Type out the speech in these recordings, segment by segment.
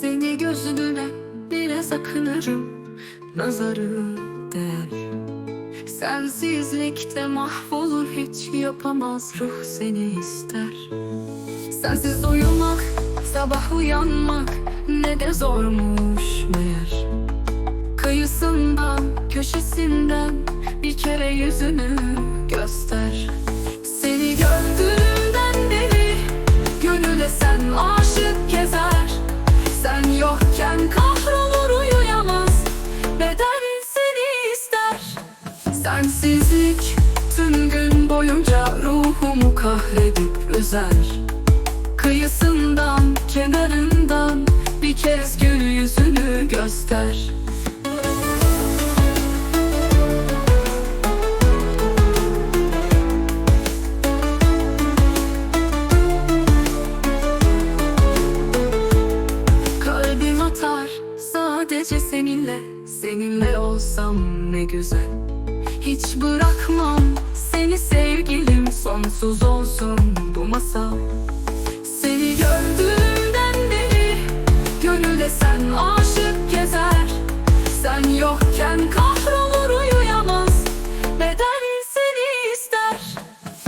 Seni gözüne bile sakınırım Nazarı değer Sensizlikte mahvolur hiç yapamaz ruh seni ister. Sensiz uyumak, sabah uyanmak ne de zormuş meğer. Kıyısından, köşesinden bir kere yüzünü Sensizlik tüm gün boyunca ruhumu kahredip üzer. Kıyısından, kenarından bir kez gül yüzünü göster. Kalbim atar sadece seninle Seninle olsam ne güzel Hiç bırakmam. Seni sevgilim Sonsuz olsun bu masal. Seni gördüğümden beri Gönüle sen aşık gezer. Sen yokken kahrolur uyuyamaz. Bedenin seni ister?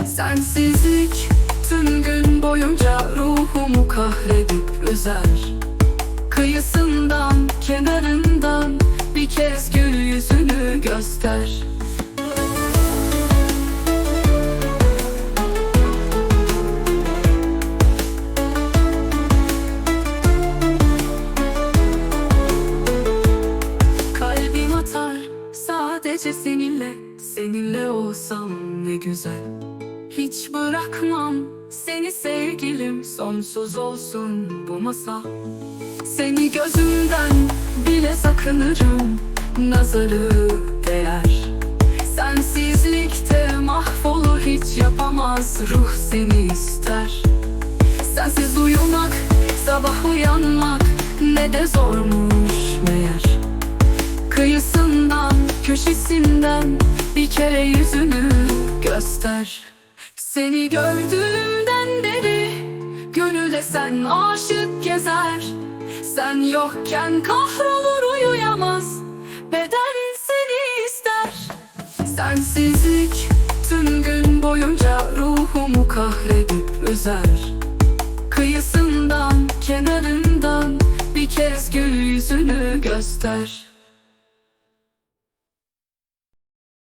Sensizlik tüm gün boyunca ruhumu kahredip üzer. Kıyısından, kenarından bir kez gül yüzünü göster sadece seninle Seninle olsam ne güzel. Hiç bırakmam seni sevgilim Sonsuz olsun bu masal Seni gözümden bile sakınırım Nazarı değer. Sensizlikte mahvolur hiç yapamaz Ruh seni ister. Sensiz uyumak, sabah uyanmak Ne de zormuş meğer. Kıyısından, köşesinden bir kere yüzünü göster. Seni gördüğümden beri gönülde sen aşık gezer. Sen yokken kahrolur uyuyamaz bedenin seni ister. Sensizlik tüm gün boyunca ruhumu kahredip üzer. Kıyısından, kenarından bir kez gül yüzünü göster